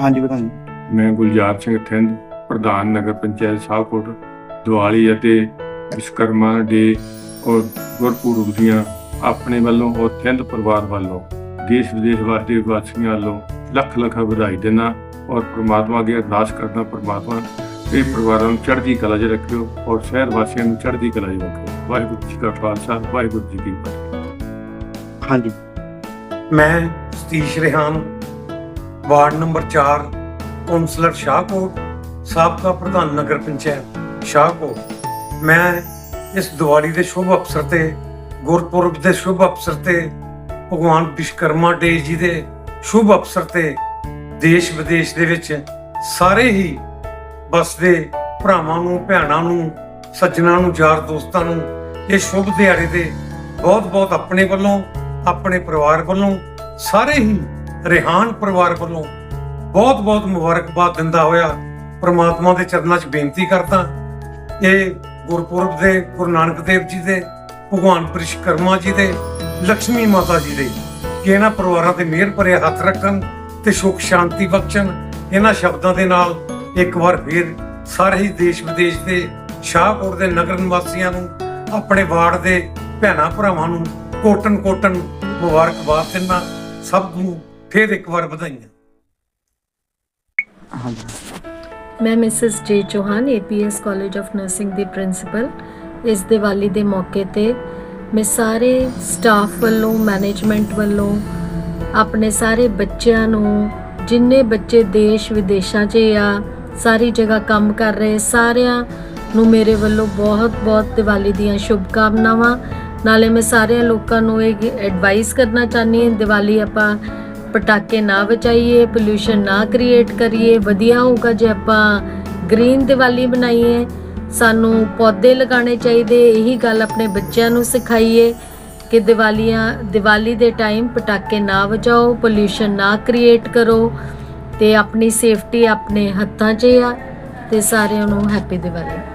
ਹਾਂਜੀ ਪ੍ਰਧਾਨ ਜੀ। ਮੈਂ ਗੁਲਜ਼ਾਰ ਸਿੰਘ ਥਿੰਦ ਪ੍ਰਧਾਨ ਨਗਰ ਪੰਚਾਇਤ ਸਾਹਕੋਟ ਦੀਵਾਲੀ ਅਤੇ ਵਿਸ਼ਕਰਮਾ ਡੇ ਔਰ ਗੁਰਪੁਰਬ ਦੀਆਂ ਆਪਣੇ ਵੱਲੋਂ ਔਰ ਥਿੰਦ ਪਰਿਵਾਰ ਵੱਲੋਂ ਦੇਸ਼ ਵਿਦੇਸ਼ ਵਾਸਤੇ ਵਾਸੀਆਂ ਵੱਲੋਂ ਲੱਖ ਲੱਖ ਵਧਾਈ ਦੇਣਾ ਔਰ ਪ੍ਰਮਾਤਮਾ ਅੱਗੇ ਅਰਦਾਸ ਕਰਦਾ ਪ੍ਰਮਾਤਮਾ ਇਹ ਪਰਿਵਾਰਾਂ ਨੂੰ ਚੜ੍ਹਦੀ ਕਲਾ 'ਚ ਰੱਖਿਓ ਔਰ ਸ਼ਹਿਰ ਵਾਸੀਆਂ ਨੂੰ ਚੜ੍ਹਦੀ ਕਲਾ 'ਚ ਰੱਖਿਓ। ਵਾਹਿਗੁਰੂ ਜੀ ਕਾ ਖਾਲਸਾ ਵਾਹਿਗੁਰੂ ਜੀ ਕੀ ਫਤਿਹ। ਹਾਂਜੀ। ਮੈਂ Satish Rihan ward number 4 councillor Shahkot, ਸਾਬਕਾ ਪ੍ਰਧਾਨ ਨਗਰ ਪੰਚਾਇਤ ਸ਼ਾਹਕੋਟ। ਮੈਂ ਇਸ ਦੀਵਾਲੀ ਦੇ ਸ਼ੁਭ ਅਵਸਰ ਤੇ, ਗੁਰਪੁਰਬ ਦੇ ਸ਼ੁਭ ਅਵਸਰ ਤੇ, ਭਗਵਾਨ ਵਿਸ਼ਕਰਮਾ ਡੇ ਜੀ ਦੇ ਸ਼ੁਭ ਅਵਸਰ ਤੇ ਦੇਸ਼ ਵਿਦੇਸ਼ ਦੇ ਵਿੱਚ ਸਾਰੇ ਹੀ ਬਸਦੇ ਭਰਾਵਾਂ ਨੂੰ, ਭੈਣਾਂ ਨੂੰ, ਸੱਜਣਾਂ ਨੂੰ, ਯਾਰ ਦੋਸਤਾਂ ਨੂੰ ਇਹ ਸ਼ੁਭ ਦਿਹਾੜੇ ਤੇ ਬਹੁਤ-ਬਹੁਤ ਆਪਣੇ ਵੱਲੋਂ, ਆਪਣੇ ਪਰਿਵਾਰ ਵੱਲੋਂ ਸਾਰੇ ਹੀ ਰਿਹਾਨ ਪਰਿਵਾਰ ਵੱਲੋਂ ਬਹੁਤ-ਬਹੁਤ ਮੁਬਾਰਕਬਾਦ ਦਿੰਦਾ ਹੋਇਆ ਪ੍ਰਮਾਤਮਾ ਦੇ ਚਰਨਾਂ 'ਚ ਬੇਨਤੀ ਕਰਦਾ ਇਹ ਗੁਰਪੁਰਬ ਦੇ, ਗੁਰੂ ਨਾਨਕ ਦੇਵ ਜੀ ਦੇ, ਭਗਵਾਨ ਵਿਸ਼ਵਕਰਮਾ ਜੀ ਦੇ ਲక్ష్ਮੀ ਮਾਤਾ ਜੀ ਦੇ, ਕਿ ਇਹਨਾਂ ਪਰਿਵਾਰਾਂ ਤੇ ਮਿਹਰ ਭਰੇ ਹੱਥ ਰੱਖਣ ਤੇ ਸੁਖ ਸ਼ਾਂਤੀ ਬਖਸ਼ਣ। ਇਹਨਾਂ ਸ਼ਬਦਾਂ ਦੇ ਨਾਲ ਇੱਕ ਵਾਰ ਫਿਰ ਸਾਰੇ ਹੀ ਦੇਸ਼ ਵਿਦੇਸ਼ ਦੇ ਸ਼ਾਹਪੁਰ ਦੇ ਨਗਰ ਨਿਵਾਸੀਆਂ ਨੂੰ, ਆਪਣੇ ਵਾਰਡ ਦੇ ਭੈਣਾਂ ਭਰਾਵਾਂ ਨੂੰ ਕੋਟਨ ਕੋਟਨ ਮੁਬਾਰਕਬਾਦ ਦਿੰਦਾ। ਸਭ ਨੂੰ ਫਿਰ ਇੱਕ ਵਾਰ ਵਧਾਈਆਂ। ਹਾਂਜੀ। ਮੈਂ Mrs J Chauhan APS college of nursing the principal. ਇਸ ਦੀਵਾਲੀ ਦੇ ਮੌਕੇ ਤੇ ਮੈਂ ਸਾਰੇ ਸਟਾਫ ਵੱਲੋਂ ਮੈਨੇਜਮੈਂਟ ਵੱਲੋਂ ਆਪਣੇ ਸਾਰੇ ਬੱਚਿਆਂ ਨੂੰ ਜਿੰਨੇ ਬੱਚੇ ਦੇਸ਼ ਵਿਦੇਸ਼ਾਂ 'ਚ ਆ ਸਾਰੀ ਜਗ੍ਹਾ ਕੰਮ ਕਰ ਰਹੇ ਸਾਰਿਆਂ ਨੂੰ ਮੇਰੇ ਵੱਲੋਂ ਬਹੁਤ-ਬਹੁਤ ਦੀਵਾਲੀ ਦੀਆਂ ਸ਼ੁਭਕਾਮਨਾਵਾਂ। ਨਾਲੇ ਮੈਂ ਸਾਰਿਆਂ ਲੋਕਾਂ ਨੂੰ ਇਹ ਐਡਵਾਈਸ ਕਰਨਾ ਚਾਹਨੀ ਹਾਂ ਦੀਵਾਲੀ ਆਪਾਂ ਪਟਾਕੇ ਨਾ ਵਜਾਈਏ ਪੋਲੂਸ਼ਨ ਨਾ ਕ੍ਰੀਏਟ ਕਰੀਏ, ਵਧੀਆ ਹੋਊਗਾ ਜੇ ਆਪਾਂ ਗ੍ਰੀਨ ਦੀਵਾਲੀ ਬਣਾਈਏ ਸਾਨੂੰ ਪੌਦੇ ਲਗਾਉਣੇ ਚਾਹੀਦੇ, ਇਹੀ ਗੱਲ ਆਪਣੇ ਬੱਚਿਆਂ ਨੂੰ ਸਿਖਾਈਏ ਕਿ ਦੀਵਾਲੀਆਂ, ਦੀਵਾਲੀ ਦੇ ਟਾਈਮ ਪਟਾਕੇ ਨਾ ਵਜਾਓ ਪੋਲੂਸ਼ਨ ਨਾ ਕ੍ਰੀਏਟ ਕਰੋ ਤੇ ਆਪਣੀ ਸੇਫਟੀ ਆਪਣੇ ਹੱਥਾਂ 'ਚ ਆ ਤੇ ਸਾਰਿਆਂ ਨੂੰ ਹੈਪੀ ਦੀਵਾਲੀ।